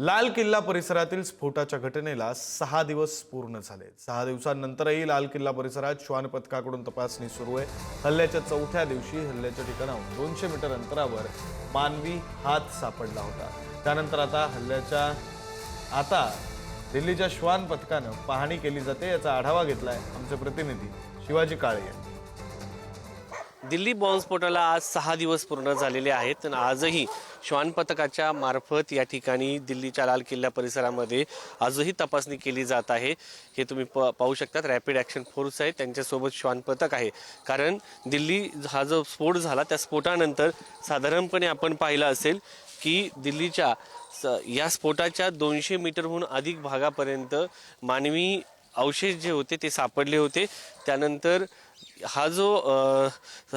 लाल किल्ला परिसरातील स्फोटाच्या घटनेला सहा दिवस पूर्ण झाले. सहा दिवसांनंतरही लाल किल्ला परिसरात श्वान पथकाकडून तपासणी सुरू आहे. हल्ल्याच्या चौथ्या दिवशी हल्ल्याच्या ठिकाणाहून दोनशे मीटर अंतरावर मानवी हात सापडला होता. त्यानंतर आता हल्ल्याच्या आता दिल्लीच्या श्वान पथकानं पाहणी केली जाते याचा आढावा घेतलाय आमचे प्रतिनिधी शिवाजी काळे यांनी. दिल्ली बॉम्बस्फोटाला आज सहा दिवस पूर्ण झालेले आहेत आणि आजही श्वान पथकाच्या मार्फत या ठिकाणी दिल्लीच्या लाल किल्ला परिसरामध्ये आजही तपासणी केली जात आहे. हे तुम्ही प पाहू शकतात. रॅपिड ॲक्शन फोर्स आहे त्यांच्यासोबत श्वान पथक आहे. कारण दिल्ली हा जो स्फोट झाला त्या स्फोटानंतर साधारणपणे आपण पाहिलं असेल की दिल्लीच्या स या स्फोटाच्या दोनशे मीटरहून अधिक भागापर्यंत मानवी अवशेष जे होते ते सापडले होते. त्यानंतर हा जो अ,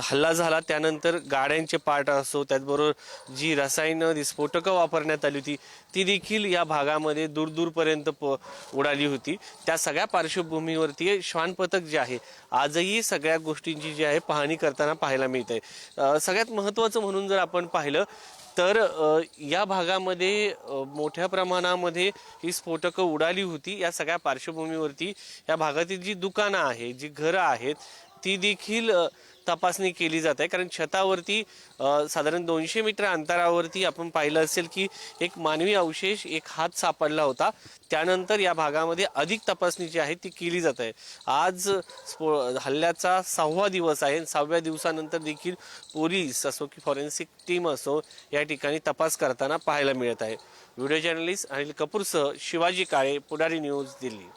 हल्ला झाला त्यानंतर गाड्यांचे पार्ट असो त्याचबरोबर जी रसायनं जी स्फोटकं वापरण्यात आली होती ती देखील या भागामध्ये दूरदूरपर्यंत प उडाली होती. त्या सगळ्या पार्श्वभूमीवरती श्वान पथक जे आहे आजही सगळ्या गोष्टींची जी आहे पाहणी करताना पाहायला मिळत आहे सगळ्यात महत्त्वाचं म्हणून जर आपण पाहिलं तर या भागामध्ये मोठ्या प्रमाणामध्ये ही स्फोटकं उडाली होती. या सगळ्या पार्श्वभूमीवरती या भागातील जी दुकानं आहेत जी घरं आहेत ती देखील तपासणी केली जात आहे. कारण छतावरती साधारण दोनशे मीटर अंतरावरती आपण पाहिलं असेल की एक मानवी अवशेष एक हात सापडला होता. त्यानंतर या भागामध्ये अधिक तपासणी जी आहे ती केली जात आहे. आज स्फो हल्ल्याचा सहावा दिवस आहे. सहाव्या दिवसानंतर देखील पोलीस असो की फॉरेन्सिक टीम असो या ठिकाणी तपास करताना पाहायला मिळत आहे. व्हिडिओ जर्नलिस्ट अनिल कपूरसह शिवाजी काळे पुढारी न्यूज दिल्ली.